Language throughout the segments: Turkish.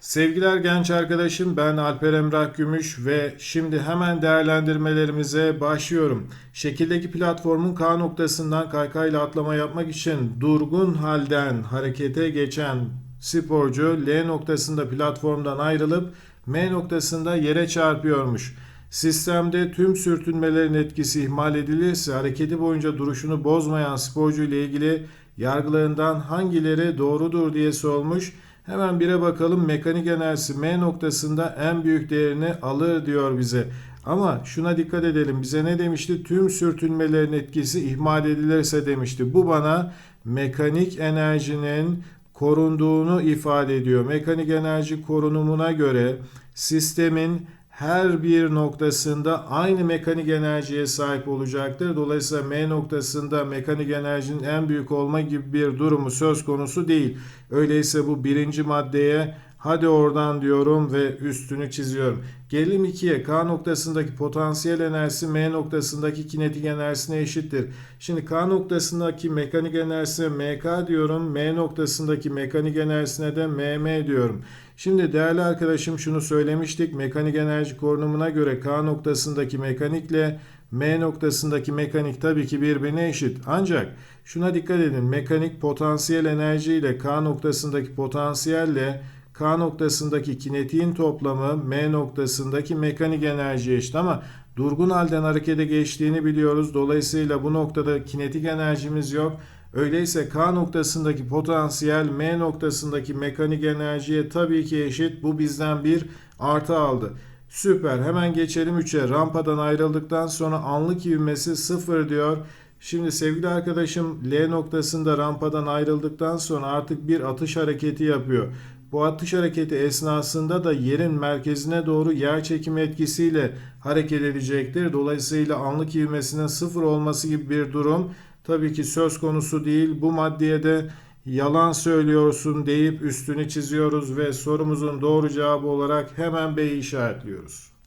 Sevgiler genç arkadaşım ben Alper Emrah Gümüş ve şimdi hemen değerlendirmelerimize başlıyorum. Şekildeki platformun K noktasından kaykayla atlama yapmak için durgun halden harekete geçen sporcu L noktasında platformdan ayrılıp M noktasında yere çarpıyormuş. Sistemde tüm sürtünmelerin etkisi ihmal edilirse hareketi boyunca duruşunu bozmayan sporcu ile ilgili yargılarından hangileri doğrudur diye sormuş. Hemen bire bakalım. Mekanik enerjisi M noktasında en büyük değerini alır diyor bize. Ama şuna dikkat edelim. Bize ne demişti? Tüm sürtünmelerin etkisi ihmal edilirse demişti. Bu bana mekanik enerjinin korunduğunu ifade ediyor. Mekanik enerji korunumuna göre sistemin her bir noktasında aynı mekanik enerjiye sahip olacaktır. Dolayısıyla M noktasında mekanik enerjinin en büyük olma gibi bir durumu söz konusu değil. Öyleyse bu birinci maddeye hadi oradan diyorum ve üstünü çiziyorum. Gelelim 2'ye. K noktasındaki potansiyel enerjisi M noktasındaki kinetik enerjisine eşittir. Şimdi K noktasındaki mekanik enerjisine MK diyorum. M noktasındaki mekanik enerjisine de MM diyorum. Şimdi değerli arkadaşım şunu söylemiştik. Mekanik enerji korunumuna göre K noktasındaki mekanikle M noktasındaki mekanik tabii ki birbirine eşit. Ancak şuna dikkat edin. Mekanik potansiyel enerji ile K noktasındaki potansiyelle K noktasındaki kinetiğin toplamı M noktasındaki mekanik enerjiye eşit ama durgun halden harekete geçtiğini biliyoruz. Dolayısıyla bu noktada kinetik enerjimiz yok. Öyleyse K noktasındaki potansiyel M noktasındaki mekanik enerjiye tabii ki eşit. Bu bizden bir artı aldı. Süper. Hemen geçelim 3'e. Rampadan ayrıldıktan sonra anlık ivmesi 0 diyor. Şimdi sevgili arkadaşım L noktasında rampadan ayrıldıktan sonra artık bir atış hareketi yapıyor. Bu atış hareketi esnasında da yerin merkezine doğru yer çekimi etkisiyle hareket edecektir. Dolayısıyla anlık ivmesinin sıfır olması gibi bir durum tabii ki söz konusu değil. Bu maddeye de yalan söylüyorsun deyip üstünü çiziyoruz ve sorumuzun doğru cevabı olarak hemen B'yi işaretliyoruz.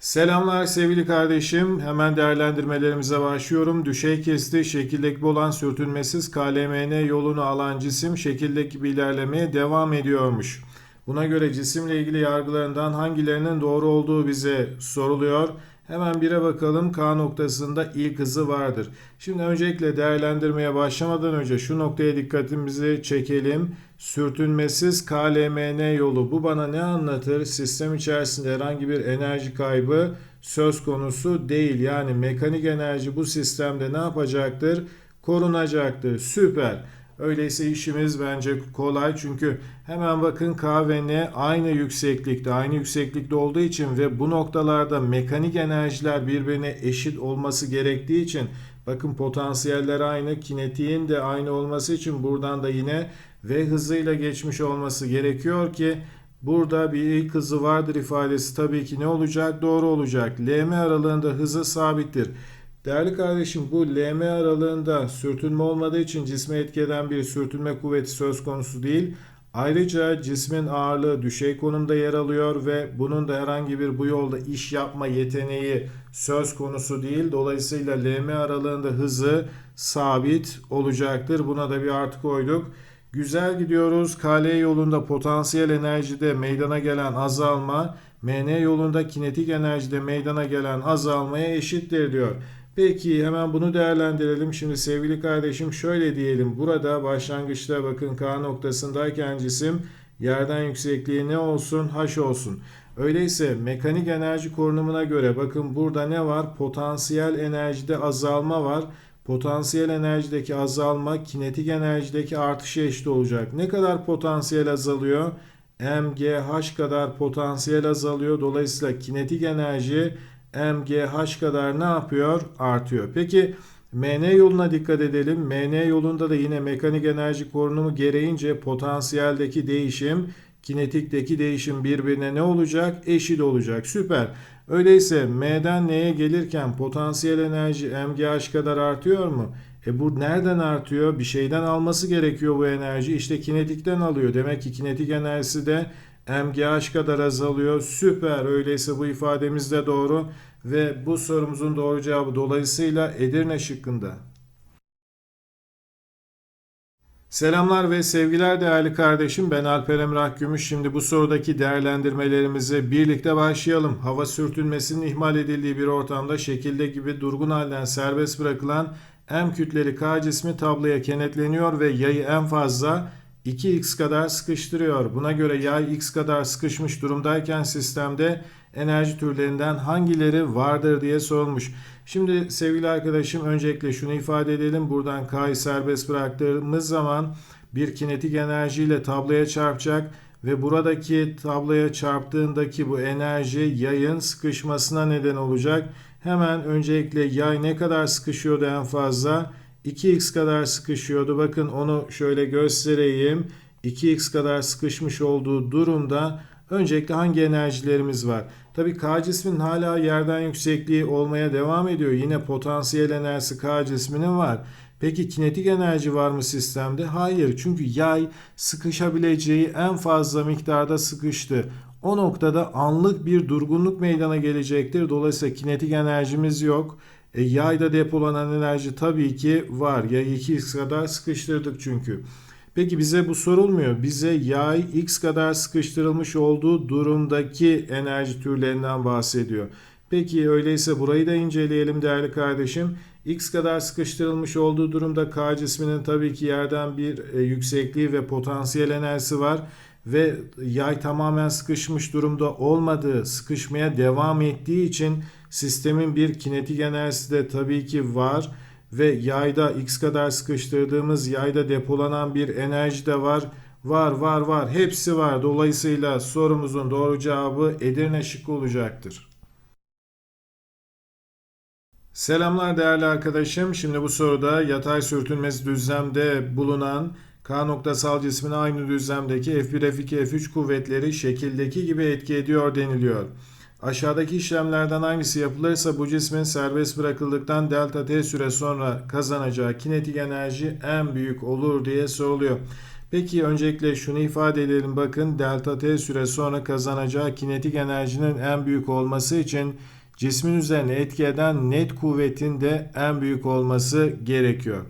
Selamlar sevgili kardeşim. Hemen değerlendirmelerimize başlıyorum. Düşey kesti şekildeki olan sürtünmesiz KLMN yolunu alan cisim şekildeki gibi ilerlemeye devam ediyormuş. Buna göre cisimle ilgili yargılarından hangilerinin doğru olduğu bize soruluyor. Hemen bire bakalım. K noktasında ilk hızı vardır. Şimdi öncelikle değerlendirmeye başlamadan önce şu noktaya dikkatimizi çekelim. Sürtünmesiz KLMN yolu. Bu bana ne anlatır? Sistem içerisinde herhangi bir enerji kaybı söz konusu değil. Yani mekanik enerji bu sistemde ne yapacaktır? Korunacaktır. Süper. Öyleyse işimiz bence kolay çünkü hemen bakın K ve N aynı yükseklikte, aynı yükseklikte olduğu için ve bu noktalarda mekanik enerjiler birbirine eşit olması gerektiği için bakın potansiyeller aynı, kinetiğin de aynı olması için buradan da yine V hızıyla geçmiş olması gerekiyor ki burada bir ilk hızı vardır ifadesi tabii ki ne olacak? Doğru olacak. LM aralığında hızı sabittir. Değerli kardeşim bu LM aralığında sürtünme olmadığı için cisme etki eden bir sürtünme kuvveti söz konusu değil. Ayrıca cismin ağırlığı düşey konumda yer alıyor ve bunun da herhangi bir bu yolda iş yapma yeteneği söz konusu değil. Dolayısıyla LM aralığında hızı sabit olacaktır. Buna da bir artı koyduk. Güzel gidiyoruz. KL yolunda potansiyel enerjide meydana gelen azalma MN yolunda kinetik enerjide meydana gelen azalmaya eşittir diyor. Peki hemen bunu değerlendirelim. Şimdi sevgili kardeşim şöyle diyelim. Burada başlangıçta bakın K noktasındayken cisim yerden yüksekliği ne olsun? H olsun. Öyleyse mekanik enerji korunumuna göre bakın burada ne var? Potansiyel enerjide azalma var. Potansiyel enerjideki azalma kinetik enerjideki artışa eşit olacak. Ne kadar potansiyel azalıyor? MGH kadar potansiyel azalıyor. Dolayısıyla kinetik enerji MGH kadar ne yapıyor? Artıyor. Peki MN yoluna dikkat edelim. MN yolunda da yine mekanik enerji korunumu gereğince potansiyeldeki değişim, kinetikteki değişim birbirine ne olacak? Eşit olacak. Süper. Öyleyse M'den N'ye gelirken potansiyel enerji MGH kadar artıyor mu? E bu nereden artıyor? Bir şeyden alması gerekiyor bu enerji. İşte kinetikten alıyor. Demek ki kinetik enerjisi de MGH kadar azalıyor. Süper. Öyleyse bu ifademiz de doğru ve bu sorumuzun doğru cevabı dolayısıyla Edirne şıkkında. Selamlar ve sevgiler değerli kardeşim. Ben Alper Emrah Gümüş. Şimdi bu sorudaki değerlendirmelerimize birlikte başlayalım. Hava sürtünmesinin ihmal edildiği bir ortamda şekilde gibi durgun halden serbest bırakılan M kütleli K cismi tabloya kenetleniyor ve yayı en fazla 2x kadar sıkıştırıyor. Buna göre yay x kadar sıkışmış durumdayken sistemde enerji türlerinden hangileri vardır diye sorulmuş. Şimdi sevgili arkadaşım öncelikle şunu ifade edelim. Buradan K'yı serbest bıraktığımız zaman bir kinetik enerjiyle tabloya çarpacak ve buradaki tabloya çarptığındaki bu enerji yayın sıkışmasına neden olacak. Hemen öncelikle yay ne kadar sıkışıyordu en fazla? 2x kadar sıkışıyordu. Bakın onu şöyle göstereyim. 2x kadar sıkışmış olduğu durumda öncelikle hangi enerjilerimiz var? Tabii K cisminin hala yerden yüksekliği olmaya devam ediyor. Yine potansiyel enerjisi K cisminin var. Peki kinetik enerji var mı sistemde? Hayır. Çünkü yay sıkışabileceği en fazla miktarda sıkıştı. O noktada anlık bir durgunluk meydana gelecektir. Dolayısıyla kinetik enerjimiz yok. E, yayda depolanan enerji tabii ki var. Yayı 2x kadar sıkıştırdık çünkü. Peki bize bu sorulmuyor. Bize yay x kadar sıkıştırılmış olduğu durumdaki enerji türlerinden bahsediyor. Peki öyleyse burayı da inceleyelim değerli kardeşim. X kadar sıkıştırılmış olduğu durumda K cisminin tabii ki yerden bir e, yüksekliği ve potansiyel enerjisi var ve yay tamamen sıkışmış durumda olmadığı, sıkışmaya devam ettiği için sistemin bir kinetik enerjisi de tabii ki var ve yayda x kadar sıkıştırdığımız yayda depolanan bir enerji de var. Var var var hepsi var. Dolayısıyla sorumuzun doğru cevabı Edirne şıkkı olacaktır. Selamlar değerli arkadaşım. Şimdi bu soruda yatay sürtünmesi düzlemde bulunan K noktasal cismin aynı düzlemdeki F1, F2, F3 kuvvetleri şekildeki gibi etki ediyor deniliyor. Aşağıdaki işlemlerden hangisi yapılırsa bu cismin serbest bırakıldıktan delta t süre sonra kazanacağı kinetik enerji en büyük olur diye soruluyor. Peki öncelikle şunu ifade edelim bakın delta t süre sonra kazanacağı kinetik enerjinin en büyük olması için cismin üzerine etki eden net kuvvetin de en büyük olması gerekiyor.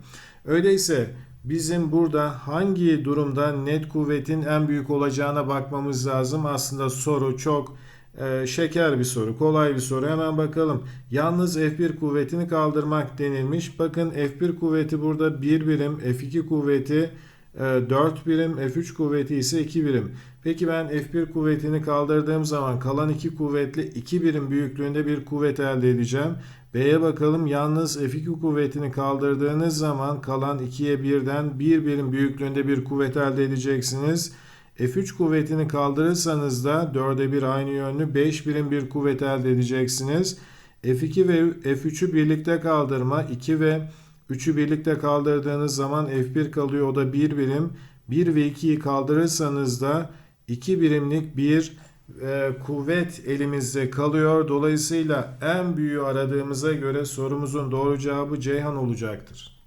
Öyleyse bizim burada hangi durumda net kuvvetin en büyük olacağına bakmamız lazım. Aslında soru çok ee, şeker bir soru, kolay bir soru. Hemen bakalım. Yalnız F1 kuvvetini kaldırmak denilmiş. Bakın F1 kuvveti burada 1 birim, F2 kuvveti 4 e, birim, F3 kuvveti ise 2 birim. Peki ben F1 kuvvetini kaldırdığım zaman kalan 2 kuvvetli 2 birim büyüklüğünde bir kuvvet elde edeceğim. B'ye bakalım. Yalnız F2 kuvvetini kaldırdığınız zaman kalan 2'ye 1'den 1 birim büyüklüğünde bir kuvvet elde edeceksiniz. F3 kuvvetini kaldırırsanız da 4'e 1 aynı yönlü 5 birim bir kuvvet elde edeceksiniz. F2 ve F3'ü birlikte kaldırma 2 ve 3'ü birlikte kaldırdığınız zaman F1 kalıyor o da 1 birim. 1 ve 2'yi kaldırırsanız da 2 birimlik bir e, kuvvet elimizde kalıyor. Dolayısıyla en büyüğü aradığımıza göre sorumuzun doğru cevabı Ceyhan olacaktır.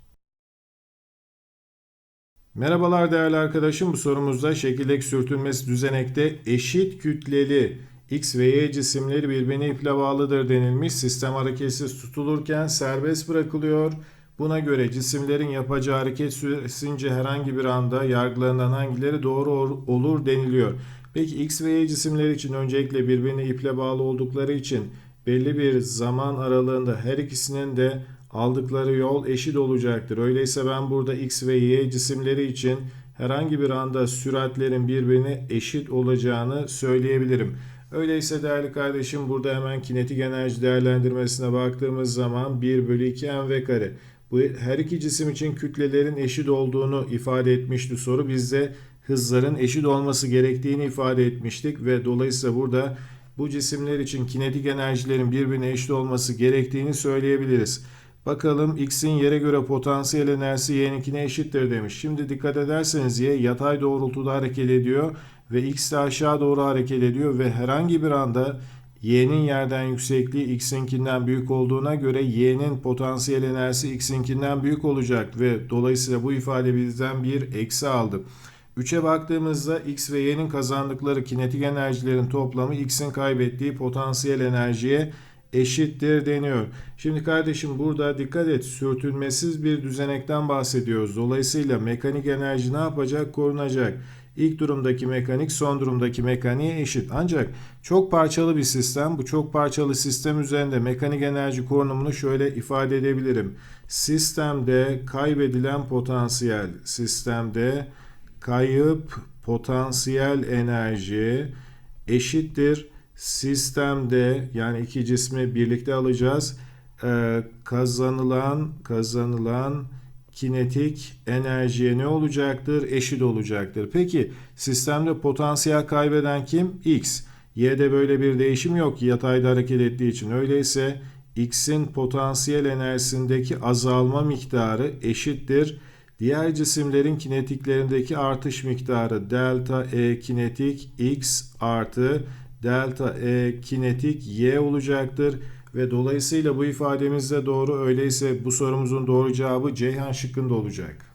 Merhabalar değerli arkadaşım. Bu sorumuzda şekildeki sürtünmesi düzenekte eşit kütleli X ve Y cisimleri birbirine iple bağlıdır denilmiş. Sistem hareketsiz tutulurken serbest bırakılıyor. Buna göre cisimlerin yapacağı hareket süresince herhangi bir anda yargılarından hangileri doğru olur deniliyor. Peki X ve Y cisimleri için öncelikle birbirine iple bağlı oldukları için belli bir zaman aralığında her ikisinin de aldıkları yol eşit olacaktır. Öyleyse ben burada x ve y cisimleri için herhangi bir anda süratlerin birbirine eşit olacağını söyleyebilirim. Öyleyse değerli kardeşim burada hemen kinetik enerji değerlendirmesine baktığımız zaman 1 bölü 2 mv kare. Bu her iki cisim için kütlelerin eşit olduğunu ifade etmişti soru. Biz de hızların eşit olması gerektiğini ifade etmiştik ve dolayısıyla burada bu cisimler için kinetik enerjilerin birbirine eşit olması gerektiğini söyleyebiliriz. Bakalım x'in yere göre potansiyel enerjisi y'ninkine eşittir demiş. Şimdi dikkat ederseniz y yatay doğrultuda hareket ediyor ve x de aşağı doğru hareket ediyor ve herhangi bir anda y'nin yerden yüksekliği x'inkinden büyük olduğuna göre y'nin potansiyel enerjisi x'inkinden büyük olacak ve dolayısıyla bu ifade bizden bir eksi aldı. 3'e baktığımızda x ve y'nin kazandıkları kinetik enerjilerin toplamı x'in kaybettiği potansiyel enerjiye eşittir deniyor. Şimdi kardeşim burada dikkat et sürtünmesiz bir düzenekten bahsediyoruz. Dolayısıyla mekanik enerji ne yapacak? Korunacak. İlk durumdaki mekanik son durumdaki mekaniğe eşit. Ancak çok parçalı bir sistem. Bu çok parçalı sistem üzerinde mekanik enerji korunumunu şöyle ifade edebilirim. Sistemde kaybedilen potansiyel, sistemde kayıp potansiyel enerji eşittir sistemde yani iki cismi birlikte alacağız. Ee, kazanılan kazanılan kinetik enerjiye ne olacaktır? Eşit olacaktır. Peki sistemde potansiyel kaybeden kim? X. Y'de böyle bir değişim yok yatayda hareket ettiği için. Öyleyse X'in potansiyel enerjisindeki azalma miktarı eşittir. Diğer cisimlerin kinetiklerindeki artış miktarı delta E kinetik X artı delta E kinetik Y olacaktır. Ve dolayısıyla bu ifademiz de doğru. Öyleyse bu sorumuzun doğru cevabı Ceyhan şıkkında olacak.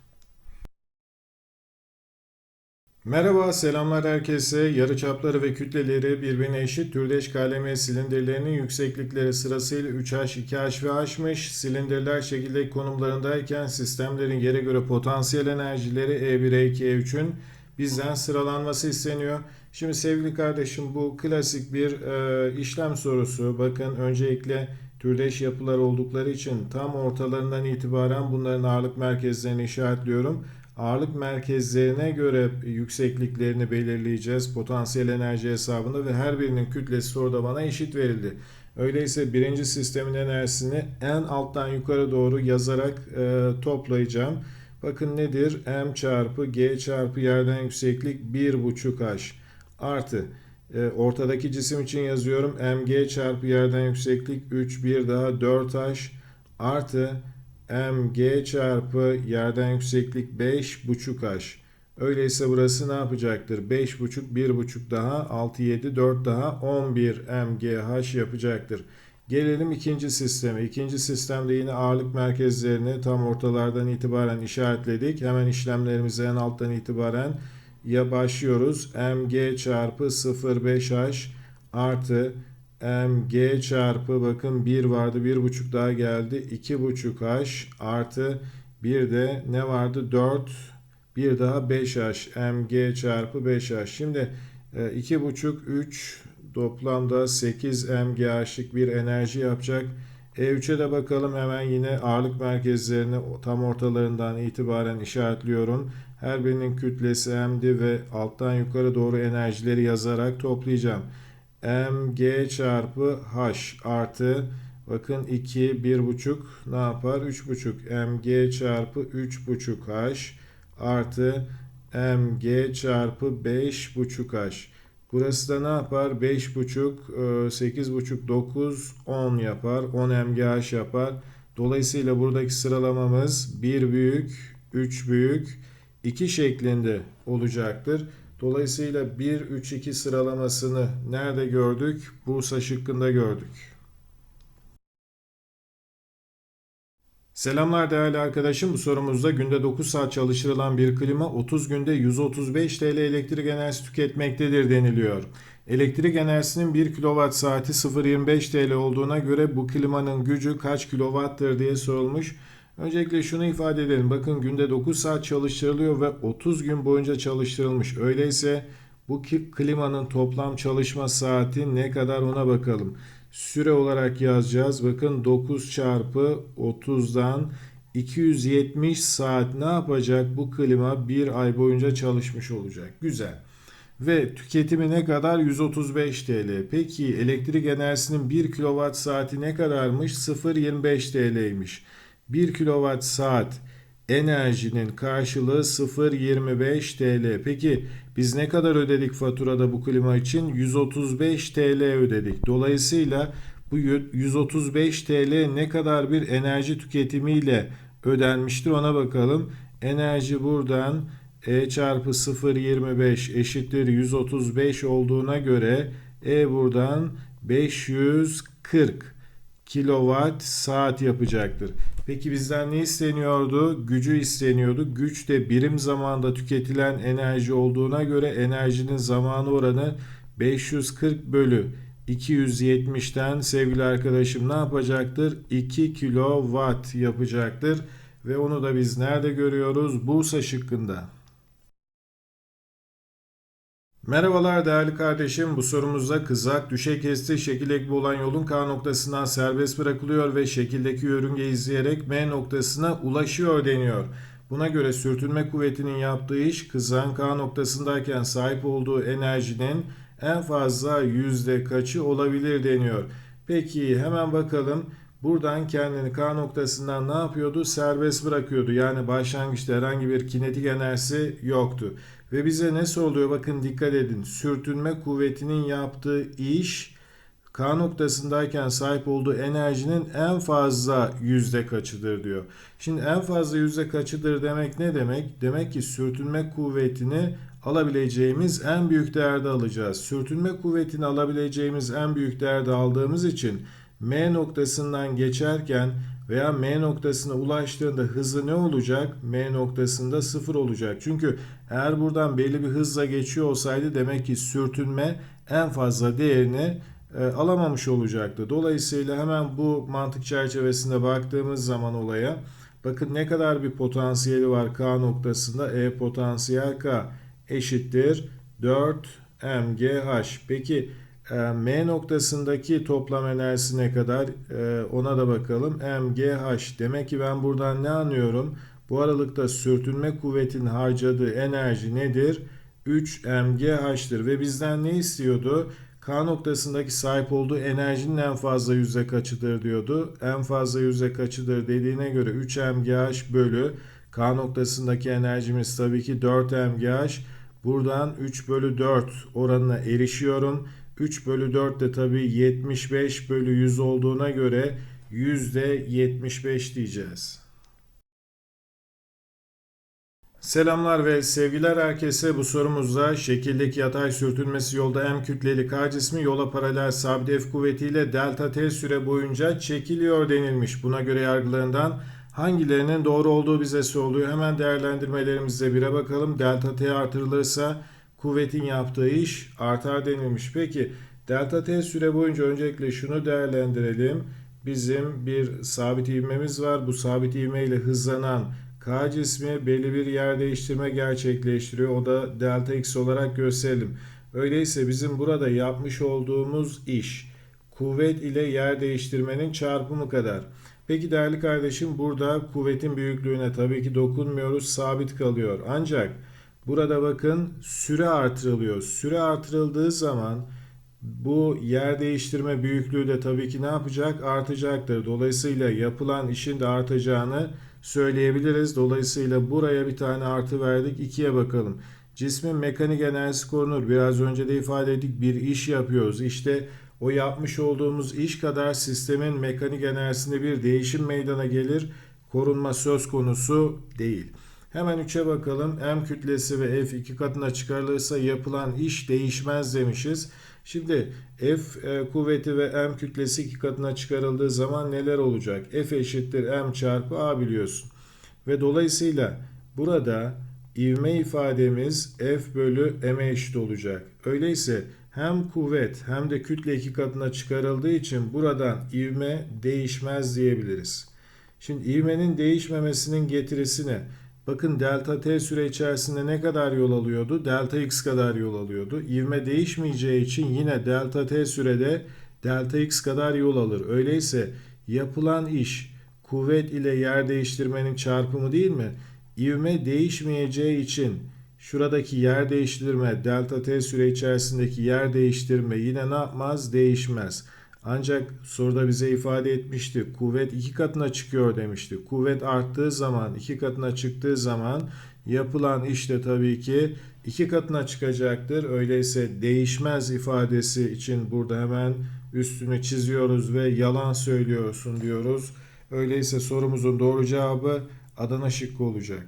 Merhaba, selamlar herkese. Yarıçapları ve kütleleri birbirine eşit türdeş KLM silindirlerinin yükseklikleri sırasıyla 3H, 2H ve H'mış. Silindirler şekildeki konumlarındayken sistemlerin yere göre potansiyel enerjileri E1, E2, E3'ün bizden sıralanması isteniyor. Şimdi sevgili kardeşim bu klasik bir e, işlem sorusu. Bakın öncelikle türdeş yapılar oldukları için tam ortalarından itibaren bunların ağırlık merkezlerini işaretliyorum. Ağırlık merkezlerine göre yüksekliklerini belirleyeceğiz potansiyel enerji hesabında ve her birinin kütlesi orada bana eşit verildi. Öyleyse birinci sistemin enerjisini en alttan yukarı doğru yazarak e, toplayacağım. Bakın nedir? M çarpı G çarpı yerden yükseklik 1,5H artı e, ortadaki cisim için yazıyorum. mg çarpı yerden yükseklik 3 bir daha 4h artı mg çarpı yerden yükseklik 5,5h. Öyleyse burası ne yapacaktır? 5,5 1,5 daha 6 7 4 daha 11 mgh yapacaktır. Gelelim ikinci sisteme. İkinci sistemde yine ağırlık merkezlerini tam ortalardan itibaren işaretledik. Hemen işlemlerimize en alttan itibaren ya başlıyoruz. mg çarpı 0,5h artı mg çarpı bakın 1 vardı 1,5 daha geldi. 2,5h artı bir de ne vardı? 4 bir daha 5h mg çarpı 5h şimdi 2,5 3 toplamda 8 mgh'lik bir enerji yapacak. E3'e de bakalım. Hemen yine ağırlık merkezlerini tam ortalarından itibaren işaretliyorum. Her birinin kütlesi m'di ve alttan yukarı doğru enerjileri yazarak toplayacağım. Mg çarpı h artı bakın 2 1,5 ne yapar? 3,5 mg çarpı 3,5 h artı mg çarpı 5,5 h. Burası da ne yapar? 5,5, 8,5, 9, 10 yapar. 10 mgh yapar. Dolayısıyla buradaki sıralamamız 1 büyük, 3 büyük, 2 şeklinde olacaktır. Dolayısıyla 1, 3, 2 sıralamasını nerede gördük? Bursa şıkkında gördük. Selamlar değerli arkadaşım. Bu sorumuzda günde 9 saat çalıştırılan bir klima 30 günde 135 TL elektrik enerjisi tüketmektedir deniliyor. Elektrik enerjisinin 1 kWh saati 0.25 TL olduğuna göre bu klimanın gücü kaç kW'tır diye sorulmuş. Öncelikle şunu ifade edelim. Bakın günde 9 saat çalıştırılıyor ve 30 gün boyunca çalıştırılmış. Öyleyse bu klimanın toplam çalışma saati ne kadar ona bakalım. Süre olarak yazacağız. Bakın 9 çarpı 30'dan 270 saat ne yapacak? Bu klima bir ay boyunca çalışmış olacak. Güzel. Ve tüketimi ne kadar? 135 TL. Peki elektrik enerjisinin 1 kWh saati ne kadarmış? 0.25 TL'ymiş. 1 kWh saat enerjinin karşılığı 0.25 TL. Peki biz ne kadar ödedik faturada bu klima için? 135 TL ödedik. Dolayısıyla bu 135 TL ne kadar bir enerji tüketimiyle ödenmiştir ona bakalım. Enerji buradan E çarpı 0.25 eşittir 135 olduğuna göre E buradan 540 kilowatt saat yapacaktır. Peki bizden ne isteniyordu? Gücü isteniyordu. Güç de birim zamanda tüketilen enerji olduğuna göre enerjinin zamanı oranı 540 bölü 270'ten sevgili arkadaşım ne yapacaktır? 2 kilowatt yapacaktır. Ve onu da biz nerede görüyoruz? Bursa şıkkında. Merhabalar değerli kardeşim. Bu sorumuzda kızak düşey kesti şekil ekli olan yolun K noktasından serbest bırakılıyor ve şekildeki yörünge izleyerek M noktasına ulaşıyor deniyor. Buna göre sürtünme kuvvetinin yaptığı iş kızağın K noktasındayken sahip olduğu enerjinin en fazla yüzde kaçı olabilir deniyor. Peki hemen bakalım. Buradan kendini K noktasından ne yapıyordu? Serbest bırakıyordu. Yani başlangıçta herhangi bir kinetik enerjisi yoktu. Ve bize ne soruluyor? Bakın dikkat edin. Sürtünme kuvvetinin yaptığı iş K noktasındayken sahip olduğu enerjinin en fazla yüzde kaçıdır diyor. Şimdi en fazla yüzde kaçıdır demek ne demek? Demek ki sürtünme kuvvetini alabileceğimiz en büyük değerde alacağız. Sürtünme kuvvetini alabileceğimiz en büyük değerde aldığımız için M noktasından geçerken veya M noktasına ulaştığında hızı ne olacak? M noktasında sıfır olacak. Çünkü eğer buradan belli bir hızla geçiyor olsaydı demek ki sürtünme en fazla değerini e, alamamış olacaktı. Dolayısıyla hemen bu mantık çerçevesinde baktığımız zaman olaya bakın ne kadar bir potansiyeli var K noktasında. E potansiyel K eşittir 4 mgh. Peki e, M noktasındaki toplam enerjisi ne kadar? E, ona da bakalım. mgh. Demek ki ben buradan ne anlıyorum? Bu aralıkta sürtünme kuvvetinin harcadığı enerji nedir? 3 mgh'tir ve bizden ne istiyordu? K noktasındaki sahip olduğu enerjinin en fazla yüzde kaçıdır diyordu. En fazla yüzde kaçıdır dediğine göre 3 mgh bölü K noktasındaki enerjimiz tabii ki 4 mgh. Buradan 3 bölü 4 oranına erişiyorum. 3 bölü 4 de tabii 75 bölü 100 olduğuna göre yüzde 75 diyeceğiz. Selamlar ve sevgiler herkese. Bu sorumuzda şekildeki yatay sürtünmesi yolda M kütleli K cismi yola paralel sabit F kuvvetiyle delta T süre boyunca çekiliyor denilmiş. Buna göre yargılarından hangilerinin doğru olduğu bize soruluyor. Hemen değerlendirmelerimize bire bakalım. Delta T artırılırsa kuvvetin yaptığı iş artar denilmiş. Peki delta T süre boyunca öncelikle şunu değerlendirelim. Bizim bir sabit ivmemiz var. Bu sabit ivme ile hızlanan K cismi belli bir yer değiştirme gerçekleştiriyor. O da delta x olarak gösterelim. Öyleyse bizim burada yapmış olduğumuz iş kuvvet ile yer değiştirmenin çarpımı kadar. Peki değerli kardeşim burada kuvvetin büyüklüğüne tabii ki dokunmuyoruz. Sabit kalıyor. Ancak burada bakın süre artırılıyor. Süre artırıldığı zaman bu yer değiştirme büyüklüğü de tabii ki ne yapacak? Artacaktır. Dolayısıyla yapılan işin de artacağını söyleyebiliriz. Dolayısıyla buraya bir tane artı verdik. 2'ye bakalım. Cismin mekanik enerjisi korunur. Biraz önce de ifade ettik. Bir iş yapıyoruz. İşte o yapmış olduğumuz iş kadar sistemin mekanik enerjisinde bir değişim meydana gelir. Korunma söz konusu değil. Hemen 3'e bakalım. M kütlesi ve F iki katına çıkarılırsa yapılan iş değişmez demişiz. Şimdi F e, kuvveti ve M kütlesi iki katına çıkarıldığı zaman neler olacak? F eşittir M çarpı A biliyorsun. Ve dolayısıyla burada ivme ifademiz F bölü M'e eşit olacak. Öyleyse hem kuvvet hem de kütle iki katına çıkarıldığı için buradan ivme değişmez diyebiliriz. Şimdi ivmenin değişmemesinin getirisi ne? Bakın delta t süre içerisinde ne kadar yol alıyordu? Delta x kadar yol alıyordu. İvme değişmeyeceği için yine delta t sürede delta x kadar yol alır. Öyleyse yapılan iş kuvvet ile yer değiştirmenin çarpımı değil mi? İvme değişmeyeceği için şuradaki yer değiştirme delta t süre içerisindeki yer değiştirme yine ne yapmaz? Değişmez. Ancak soruda bize ifade etmişti. Kuvvet iki katına çıkıyor demişti. Kuvvet arttığı zaman, iki katına çıktığı zaman yapılan iş de tabii ki iki katına çıkacaktır. Öyleyse değişmez ifadesi için burada hemen üstünü çiziyoruz ve yalan söylüyorsun diyoruz. Öyleyse sorumuzun doğru cevabı Adana şıkkı olacak.